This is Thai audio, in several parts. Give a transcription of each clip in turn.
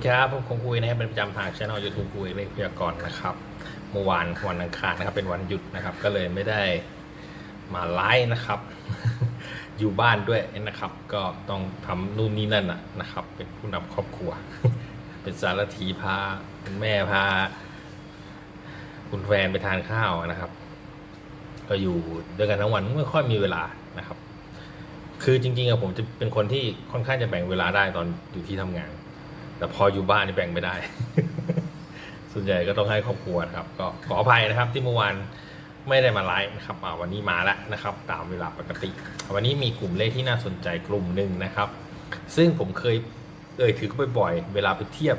ีครับผมคงคุยนะครับเป็นประจำทางช่องยูทูบคุยเลขพยากรณ์นะครับเมื่อวานวันอังคารนะครับ เป็นวันหยุดนะครับ ก็เลยไม่ได้มาไลฟ์นะครับ อยู่บ้านด้วยนะครับ ก็ต้องทำนู่นนี่นั่นนะครับ เป็นผู้นำครอบครัว เป็นสารถีพาคุณแม่พา คุณแฟนไปทานข้าวนะครับ ก็อยู่ด้วยกันทั้งวันไม่ค่อยมีเวลานะครับ คือจริงๆอะผมจะเป็นคนที่ค่อนข้างจะแบ่งเวลาได้ตอนอยู่ที่ทำงาน แต่พออยู่บ้านนี่แบ่งไม่ได้ ส่วนใหญ่ก็ต้องให้ครอบครัวครับ ก็ขออภัยนะครับที่เมื่อวานไม่ได้มาไลฟ์นะครับอ่าวันนี้มาแล้วนะครับ ตามเวลาปกติ วันนี้มีกลุ่มเลขที่น่าสนใจกลุ่มหนึ่งนะครับ ซึ่งผมเคยเอ่ยถือก็บ่อยๆเวลาไปเทียบ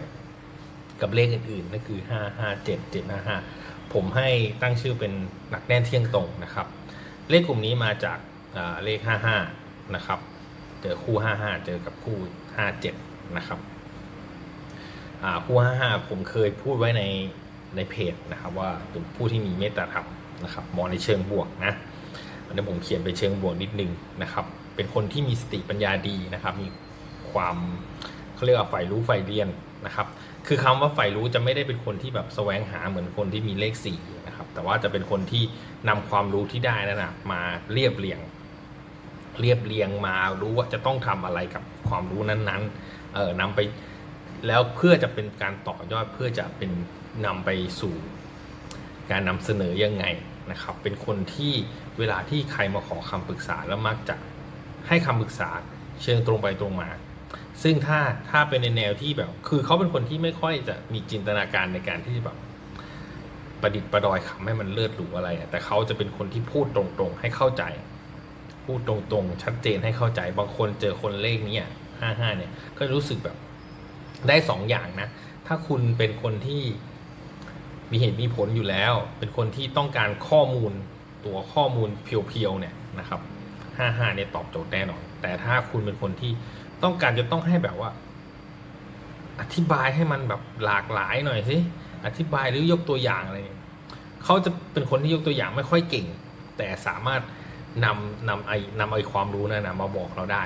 กับเลขอื่นๆนั่นคือ 5 5 7 7 5 5 ผมให้ตั้งชื่อเป็นหนักแน่นเที่ยงตรงนะครับ เลขกลุ่มนี้มาจากเลข 55 นะครับ เจอคู่ 55 เจอกับคู่ 57 นะครับ ผู้ห้าห้าผมเคยพูดไว้ในในเพจนะครับว่าเป็นผู้ที่มีเมตตาธรรมนะครับมองในเชิงบวกนะอันนี้ผมเขียนไปเชิงบวกนิดนึงนะครับ เป็นคนที่มีสติปัญญาดีนะครับ มีความเขาเรียกว่าใฝ่รู้ใฝ่เรียนนะครับ คือคำว่าใฝ่รู้จะไม่ได้เป็นคนที่แบบแสวงหาเหมือนคนที่มีเลขสี่นะครับ แต่ว่าจะเป็นคนที่นำความรู้ที่ได้นั่นนะมาเรียบเรียง เรียบเรียงมารู้ว่าจะต้องทำอะไรกับความรู้นั้นๆ เออนำไป แล้วเพื่อจะเป็นการต่อยอดเพื่อจะเป็นนำไปสู่การนำเสนอยังไงนะครับ เป็นคนที่เวลาที่ใครมาขอคำปรึกษาแล้วมักจะให้คำปรึกษาเชิงตรงไปตรงมา ซึ่งถ้าถ้าเป็นในแนวที่แบบ คือเขาเป็นคนที่ไม่ค่อยจะมีจินตนาการในการที่จะแบบประดิษฐ์ประดอยคำให้มันเลิศหรูอะไร แต่เขาจะเป็นคนที่พูดตรงๆ ให้เข้าใจ พูดตรงๆ ชัดเจนให้เข้าใจ บางคนเจอคนเลขนี้ห้าห้าเนี่ย ก็รู้สึกแบบ ได้สองอย่างนะ ถ้าคุณเป็นคนที่มีเหตุมีผลอยู่แล้ว เป็นคนที่ต้องการข้อมูลตัวข้อมูลเพียวๆเนี่ยนะครับห้าห้าเนี่ยตอบโจทย์แน่นอน แต่ถ้าคุณเป็นคนที่ต้องการจะต้องให้แบบว่า อธิบายให้มันแบบหลากหลายหน่อยสิ อธิบายหรือยกตัวอย่างอะไร เขาจะเป็นคนที่ยกตัวอย่างไม่ค่อยเก่ง แต่สามารถนำนำไอ้นำไอ้ความรู้นั่นนะมาบอกเราได้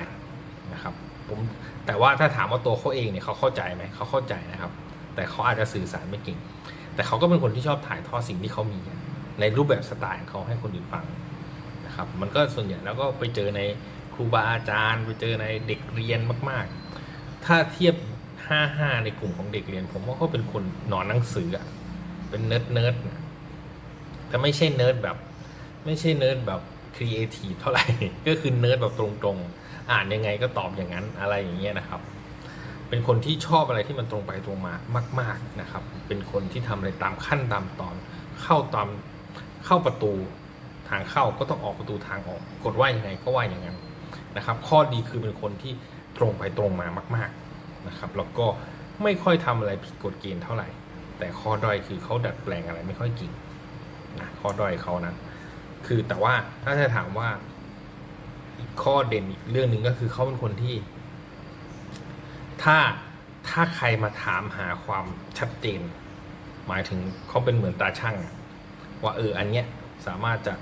นะครับ ผมแต่ว่าถ้าถามว่าตัวเขาเองเนี่ยเขาเข้าใจไหมเขาเข้าใจนะครับ แต่เขาอาจจะสื่อสารไม่เก่ง แต่เขาก็เป็นคนที่ชอบถ่ายทอดสิ่งที่เขามี ในรูปแบบสไตล์ของเขาให้คนอื่นฟังนะครับ มันก็ส่วนใหญ่แล้วก็ไปเจอในครูบาอาจารย์ ไปเจอในเด็กเรียนมาก ๆ ถ้าเทียบ 55 ในกลุ่มของเด็กเรียน ผมว่าเขาเป็นคนนอนหนังสืออะเป็นเนิร์ดเนิร์ดแต่ไม่ใช่เนิร์ดแบบ ไม่ใช่เนิร์ดแบบครีเอทีฟเท่าไหร่ ก็คือเนิร์ดแบบตรงๆ อ่านยังไงก็ตอบอย่างนั้นอะไรอย่างเงี้ยนะครับ เป็นคนที่ชอบอะไรที่มันตรงไปตรงมามาก ๆนะครับ เป็นคนที่ทำอะไรตามขั้นตามตอน เข้าตามเข้าประตูทางเข้าก็ต้องออกประตูทางออกกดว่ายังไงก็ว่าอย่างนั้นนะครับ ข้อดีคือเป็นคนที่ตรงไปตรงมามาก ๆนะครับ แล้วก็ไม่ค่อยทำอะไรผิดกฎเกณฑ์เท่าไหร่ แต่ข้อด้อยคือเขาดัดแปลงอะไรไม่ค่อยเก่งนะข้อด้อยเขานะคือแต่ว่าถ้าจะถามว่า อีกข้อเด่นอีกเรื่องหนึ่งก็คือเขาเป็นคนที่ ถ้าถ้าใครมาถามหาความชัดเจน หมายถึงเขาเป็นเหมือนตาช่างว่าเอออันเนี้ยสามารถจะ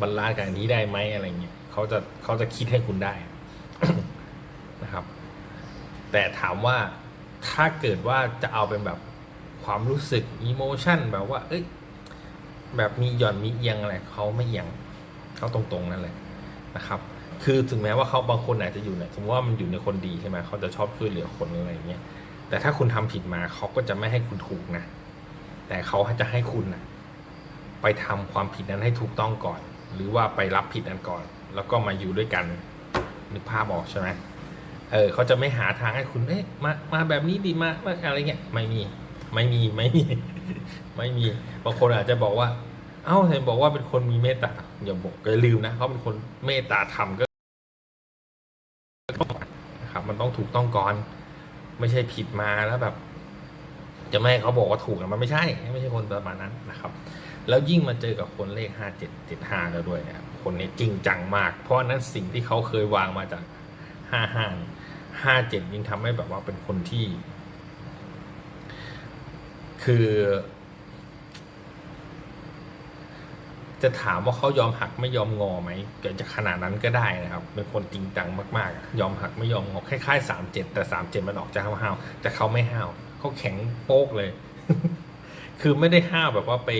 บรรลานกับอันนี้ได้ไหมอะไรเงี้ยเขาจะเขาจะคิดให้คุณได้นะครับ แต่ถามว่าถ้าเกิดว่าจะเอาเป็นแบบความรู้สึกอิโมชันแบบว่า เอ้ยแบบมีหย่อนมีเอียงอะไรเขาไม่เอียงเขาตรงๆนั่นแหละ นะครับคือถึงแม้ว่าเขาบางคนอาจจะอยู่เนี่ยสมมติว่ามันอยู่ในคนดีใช่ไหมเขาจะชอบช่วยเหลือคนอะไรอย่างเงี้ยแต่ถ้าคุณทำผิดมาเขาก็จะไม่ให้คุณถูกนะแต่เขาจะให้คุณนะไปทำความผิดนั้นให้ถูกต้องก่อน หรือว่าไปรับผิดนั้นก่อน แล้วก็มาอยู่ด้วยกันนึกภาพออกใช่ไหมเออเขาจะไม่หาทางให้คุณเอ๊ะมามาแบบนี้ดีมามาอะไรเงี้ยไม่มีไม่มีไม่มี ไม่มีบางคนอาจจะบอกว่า เอ้าไหนบอกว่าเป็นคนมีเมตตา อย่าบอกอย่าลืมนะเขาเป็นคนเมตตาธรรมก็นะครับ มันต้องถูกต้องก่อน ไม่ใช่ผิดมาแล้วแบบ จะไม่ให้เขาบอกว่าถูกนะมันไม่ใช่ ไม่ใช่คนประมาณนั้นนะครับ แล้วยิ่งมาเจอกับคนเลขห้าเจ็ดเจ็ดห้าแล้วด้วยนะครับคนนี้จริงจังมาก เพราะฉะนั้นสิ่งที่เขาเคยวางมาจากห้าห้าห้าเจ็ดยิ่งทำให้แบบว่าเป็นคนที่ คือ จะถามว่าเขายอมหักไม่ยอมงอไหมเกิดจะขนาดนั้นก็ได้นะครับเป็นคนจริงจังมากๆ ยอมหักไม่ยอมงอคล้ายๆสามเจ็ดแต่สามเจ็ดมันออกจะห้าวๆแต่เขาไม่ห้าวเขาแข็งโป๊กเลย คือไม่ได้ห้าวแบบว่าไป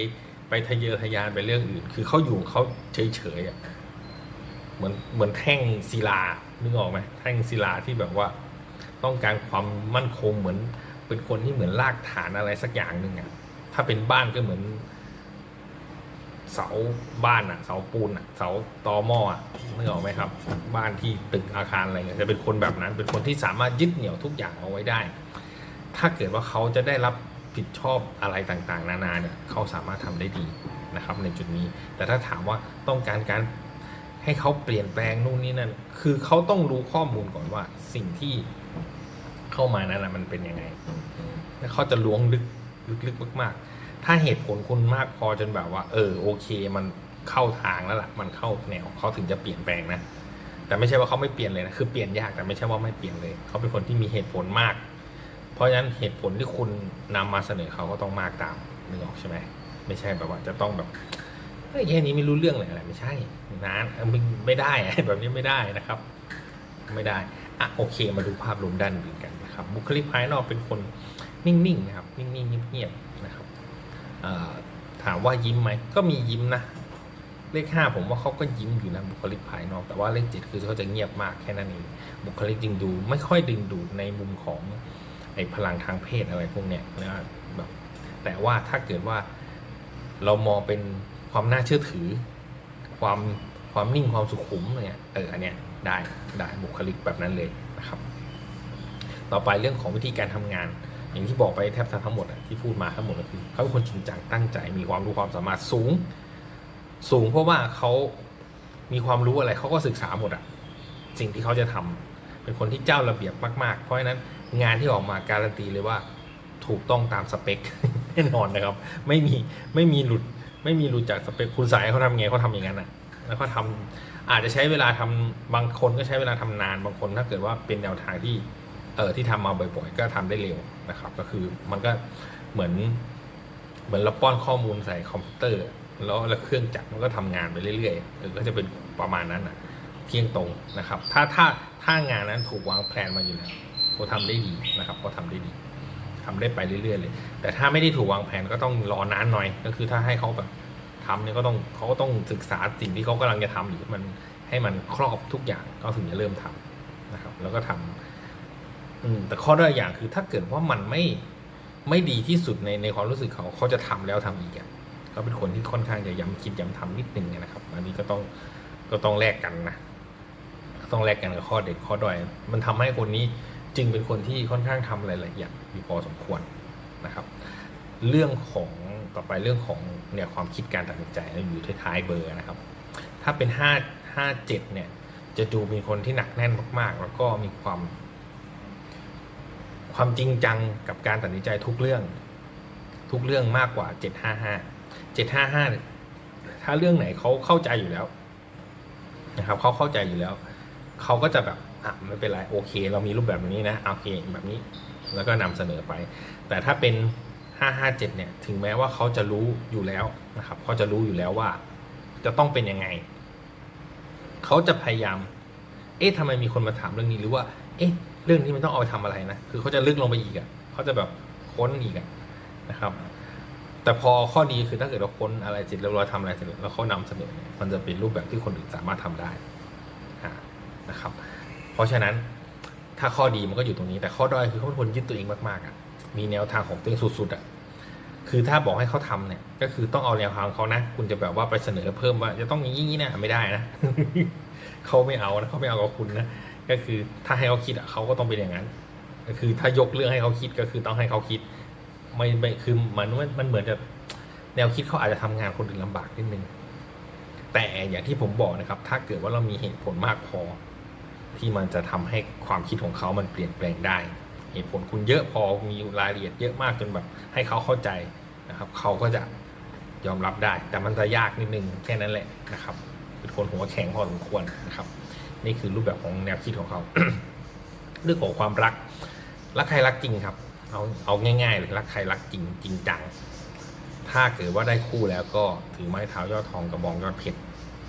ไปทะเยอทะยานไปเรื่องอื่น คือเขาอยู่เขาเฉยๆอะเหมือนเหมือนแท่งศิลานึกออกไหมแท่งศิลาที่แบบว่า ต้องการความมั่นคงเหมือน เป็นคนที่เหมือนรากฐานอะไรสักอย่างหนึ่งอะถ้าเป็นบ้านก็เหมือน เสาบ้านอะเสาปูนอะเสาตอหม้ออะนึกออกไหมครับ บ้านที่ตึกอาคารอะไรเงี้ยจะเป็นคนแบบนั้น เป็นคนที่สามารถยึดเหนี่ยวทุกอย่างเอาไว้ได้ ถ้าเกิดว่าเขาจะได้รับผิดชอบอะไรต่างๆ นานาเนี่ยเขาสามารถทำได้ดีนะครับ ในจุดนี้ แต่ถ้าถามว่าต้องการการให้เขาเปลี่ยนแปลงนู่นนี่นั่น คือเขาต้องรู้ข้อมูลก่อนว่าสิ่งที่เข้ามานั้นนะมันเป็นยังไง แล้วเขาจะล้วงลึกลึกๆมากๆ ถ้าเหตุผลคุณมากพอจนแบบว่า เออโอเค มันเข้าทางแล้วล่ะ มันเข้าแนวเขาถึงจะเปลี่ยนแปลงนะแต่ไม่ใช่ว่าเขาไม่เปลี่ยนเลยนะคือเปลี่ยนยากแต่ไม่ใช่ว่าไม่เปลี่ยนเลย เขาเป็นคนที่มีเหตุผลมาก เพราะฉะนั้นเหตุผลที่คุณนำมาเสนอเขาก็ต้องมากตามนึกออกใช่ไหมไม่ใช่แบบว่าจะต้องแบบเฮ้ยแค่นี้ไม่รู้เรื่องเลยอะไรไม่ใช่นะไม่ไม่ได้อะแบบนี้ไม่ได้นะครับ ไม่ได้อะโอเค มาดูภาพรวมด้านอื่นกันนะครับ บุคลิกภายนอกเป็นคนนิ่งๆนะครับ นิ่งๆเงียบๆ ถามว่ายิ้มไหมก็มียิ้มนะ เลขห้าผมว่าเขาก็ยิ้มอยู่นะบุคลิกภายนอก แต่ว่าเลขเจ็ดคือเขาจะเงียบมากแค่นั้นเองบุคลิกจึงดู ไม่ค่อยดึงดูดในมุมของไอ้พลังทางเพศอะไรพวกเนี้ยนะแบบแต่ว่าถ้าเกิดว่าเรามองเป็นความน่าเชื่อถือ ความความนิ่งความสุขุมเนี่ยเอออันเนี้ยได้ได้บุคลิกแบบนั้นเลยนะครับ ต่อไปเรื่องของวิธีการทำงาน อย่างที่บอกไปแทบทั้งหมดที่พูดมาทั้งหมดก็คือเขาเป็นคนจริงจังตั้งใจ มีความรู้ความสามารถสูง สูงเพราะว่าเขามีความรู้อะไรเขาก็ศึกษาหมดอะสิ่งที่เขาจะทำเป็นคนที่เจ้าระเบียบมาก ๆ เพราะฉะนั้นงานที่ออกมาการันตีเลยว่าถูกต้องตามสเปคแน่นอนนะครับ ไม่มีไม่มีหลุดไม่มีหลุดจากสเปคคุณสายเขาทำไงเขาทำอย่างนั้นอะ แล้วเขาทำอาจจะใช้เวลาทำบางคนก็ใช้เวลาทำนานบางคนถ้าเกิดว่าเป็นแนวทางที่ ออที่ทำมาบ่อยๆ ก็ทำได้เร็วนะครับ ก็คือมันก็เหมือนเหมือนเราป้อนข้อมูลใส่คอมพิวเตอร์ แล้วแล้วเครื่องจักรมันก็ทำงานไปเรื่อยๆเออก็จะเป็นประมาณนั้นอะเที่ยงตรงนะครับ ถ้าถ้าถ้างานนั้นถูกวางแผนมาอยู่แล้วเขาทำได้ดีนะครับเขาทำได้ดีทำได้ไปเรื่อยๆเลย แต่ถ้าไม่ได้ถูกวางแผนก็ต้องรอนานหน่อย ก็คือถ้าให้เขาแบบทำเนี่ยก็ต้องเขาก็ต้องศึกษาสิ่งที่เขากำลังจะทำอยู่มันให้มันครอบทุกอย่างก็ถึงจะเริ่มทำนะครับ แล้วก็ทำ อืมแต่ข้อด้อยอย่างคือถ้าเกิดว่ามันไม่ไม่ดีที่สุดในในความรู้สึกเขาเขาจะทำแล้วทำอีกอะเขาเป็นคนที่ค่อนข้างจะย้ำคิดย้ำทำนิดนึงนะครับ อันนี้ก็ต้องก็ต้องแลกกันนะต้องแลกกันกับข้อเด็ดข้อด้อย มันทำให้คนนี้จึงเป็นคนที่ค่อนข้างทำหลายๆอย่างอยู่พอสมควรนะครับ เรื่องของต่อไปเรื่องของเนี่ยความคิดการตัดสินใจอยู่ท้ายๆเบอร์นะครับ ถ้าเป็นห้าห้าเจ็ดเนี่ยจะดูมีคนที่หนักแน่นมาก ๆ แล้วก็มีความ ความจริงจังกับการตัดสินใจทุกเรื่อง ทุกเรื่องมากกว่าเจ็ดห้าห้าเจ็ดห้าห้าถ้าเรื่องไหนเขาเข้าใจอยู่แล้วนะครับเขาเข้าใจอยู่แล้ว เขาก็จะแบบอะไม่เป็นไรโอเค เรามีรูปแบบนี้นะโอเคแบบนี้ แล้วก็นำเสนอไป แต่ถ้าเป็น 557 เนี่ย ถึงแม้ว่าเขาจะรู้อยู่แล้วนะครับเขาจะรู้อยู่แล้วว่า จะต้องเป็นยังไง เขาจะพยายาม เอ๊ะทำไมมีคนมาถามเรื่องนี้หรือว่า เอ๊ะ เรื่องนี้มันต้องเอาไปทำอะไรนะ คือเขาจะลึกลงไปอีกอะ่ะเขาจะแบบค้นอีกอะ่ะนะครับ แต่พอข้อดีคือถ้าเกิดเราค้นอะไรเสร็จแล้วเราทำอะไรเสร็จแล้วเขานำเสนอมันจะเป็นรูปแบบที่คนอื่นสามารถทำได้นะครับ เพราะฉะนั้นถ้าข้อดีมันก็อยู่ตรงนี้ แต่ข้อด้อยคือเขาเป็นคนยึดตัวเองมากๆอะมีแนวทางของตัวเองสุดๆอะคือถ้าบอกให้เขาทำเนี่ย ก็คือต้องเอาแนวทางของเขานะ คุณจะแบบว่าไปเสนอเพิ่มว่าจะต้องอย่างนี้นะไม่ได้นะเขาไม่เอานะเขาไม่เอากับคุณนะ ก็คือถ้าให้เขาคิดอะเขาก็ต้องเป็นอย่างนั้น ก็คือถ้ายกเรื่องให้เขาคิดก็คือต้องให้เขาคิด ไม่ไม่คือมันมันเหมือนจะแนวคิดเขาอาจจะทำงานคนอื่นลำบากนิดนึงแต่อย่างที่ผมบอกนะครับ ถ้าเกิดว่าเรามีเหตุผลมากพอ ที่มันจะทำให้ความคิดของเขามันเปลี่ยนแปลงได้ เหตุผลคุณเยอะพอมีรายละเอียดเยอะมากจนแบบ ให้เขาเข้าใจนะครับ เขาก็จะยอมรับได้ แต่มันจะยากนิดนึงแค่นั้นแหละนะครับ เป็นคนหัวแข็งพอสมควรนะครับ นี่คือรูปแบบของแนวคิดของเขาเรื่องของความรัก รักใครรักจริงครับ เอาเอาง่ายๆเลยรักใครรักจริงจริงจัง ถ้าเกิดว่าได้คู่แล้วก็ถือไม้เท้ายอดทองกระบองยอดเพชร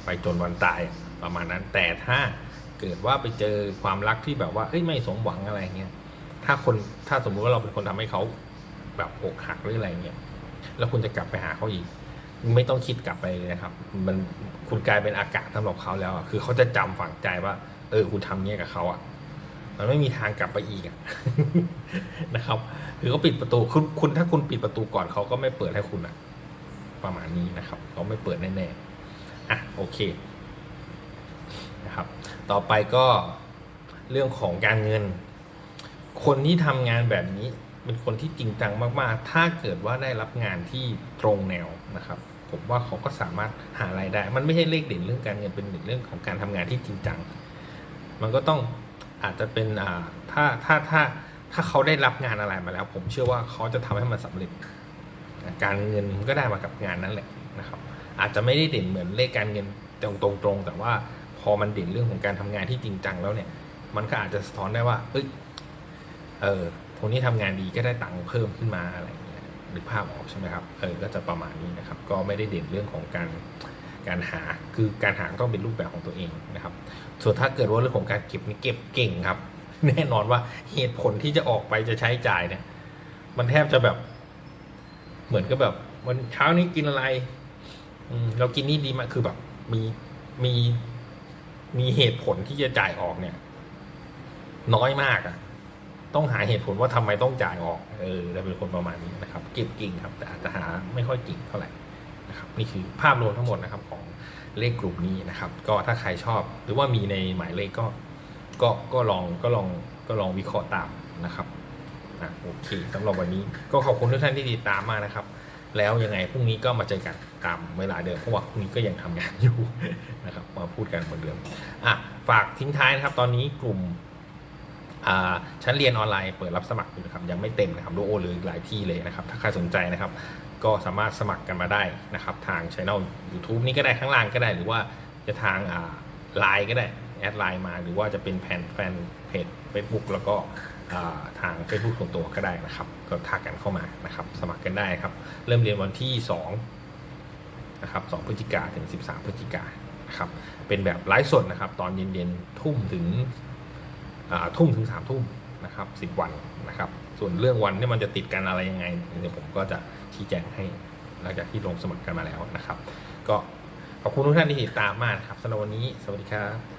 ไปจนวันตายประมาณนั้น แต่ถ้าเกิดว่าไปเจอความรักที่แบบว่าเอ้ยไม่สมหวังอะไรเงี้ย ถ้าคนถ้าสมมุติว่าเราเป็นคนทำให้เขาแบบอกหักหรืออะไรเงี้ย แล้วคุณจะกลับไปหาเขาอีก ไม่ต้องคิดกลับไปเลยนะครับ มันคุณกลายเป็นอากาศสำหรับเขาแล้วอะคือเขาจะจำฝังใจว่า เออ คุณทำเนี้ยกับเขาอะ มันไม่มีทางกลับไปอีกอะนะครับคือเขาปิดประตูคุณคุณถ้าคุณปิดประตูก่อนเขาก็ไม่เปิดให้คุณอะ ประมาณนี้นะครับเขาไม่เปิดแน่ๆอะโอเคนะครับ ต่อไปก็เรื่องของการเงิน คนที่ทำงานแบบนี้เป็นคนที่จริงจังมาก ๆ ถ้าเกิดว่าได้รับงานที่ตรงแนวนะครับ ผมว่าเขาก็สามารถหารายได้ มันไม่ใช่เลขเด่นเรื่องการเงินเป็นเรื่องของการทำงานที่จริงจัง มันก็ต้องอาจจะเป็นอ่าถ้าถ้าถ้าถ้าเขาได้รับงานอะไรมาแล้ว ผมเชื่อว่าเขาจะทำให้มันสำเร็จ การเงินก็ได้มากับงานนั่นแหละนะครับ อาจจะไม่ได้เด่นเหมือนเลขการเงินตรงตรงตรงแต่ว่าพอมันเด่นเรื่องของการทำงานที่จริงจังแล้วเนี่ย มันก็อาจจะสะท้อนได้ว่า เอ้ย เออคนที่ทำงานดีก็ได้ตังค์เพิ่มขึ้นมาอะไร อย่างเงี้ยหรือภาพออกใช่ไหมครับเออก็จะประมาณนี้นะครับ ก็ไม่ได้เด่นเรื่องของการการหาคือการหาต้องเป็นรูปแบบของตัวเองนะครับ ส่วนถ้าเกิดว่าเรื่องของการเก็บนี่เก็บเก่งครับ แน่นอนว่าเหตุผลที่จะออกไปจะใช้จ่ายเนี่ย มันแทบจะแบบ เหมือนกับแบบ วันเช้านี้กินอะไร อืมเรากินนี่ดีมากคือแบบ มีมีมีเหตุผลที่จะจ่ายออกเนี่ย น้อยมากอะ ต้องหาเหตุผลว่าทำไมต้องจ่ายออก เออจะเป็นคนประมาณนี้นะครับเก็บเก่งครับแต่อาจจะหาไม่ค่อยเก่งเท่าไหร่นะครับนี่คือภาพรวมทั้งหมดนะครับของเลขกลุ่มนี้นะครับ ก็ถ้าใครชอบ หรือว่ามีในหมายเลขก็ก็ก็ลองก็ลองก็ลองวิเคราะห์ตามนะครับอะโอเคสำหรับวันนี้ก็ขอบคุณทุกท่านที่ติดตามมากนะครับ แล้วยังไงพรุ่งนี้ก็มาเจอกันตามเวลาเดิมเพราะว่าพรุ่งนี้ก็ยังทำงานอยู่นะครับมาพูดกันเหมือนเดิมอะฝากทิ้งท้ายนะครับ ตอนนี้กลุ่ม ชั้นเรียนออนไลน์เปิดรับสมัครอยู่นะครับยังไม่เต็มนะครับดูโอหรือหลายที่เลยนะครับ ถ้าใครสนใจนะครับ ก็สามารถสมัครกันมาได้นะครับ ทางช่อง YouTube นี่ก็ได้ข้างล่างก็ได้ หรือว่าจะทางไลน์ก็ได้แอดไลน์มาหรือว่าจะเป็นแฟนแฟนเพจ Facebook แล้วก็ทาง Facebook ส่วนตัวก็ได้นะครับ ก็ทักกันเข้ามานะครับ สมัครกันได้ครับ เริ่มเรียนวันที่2นะครับ2พฤศจิกาถึง 13 พฤศจิกานะครับเป็นแบบไลฟ์สดนะครับ ตอนเย็นๆทุ่มถึง ทุ่มถึง3ทุ่มนะครับสิวันนะครับ ส่วนเรื่องวันนี่มันจะติดกันอะไรยังไงเดี๋ยวผมก็จะชี้แจงให้หลังจากที่ลงสมัครกันมาแล้วนะครับ ก็ขอบคุณทุกท่านที่ติดตามมากครับสำหรับวันนี้ สวัสดีครับ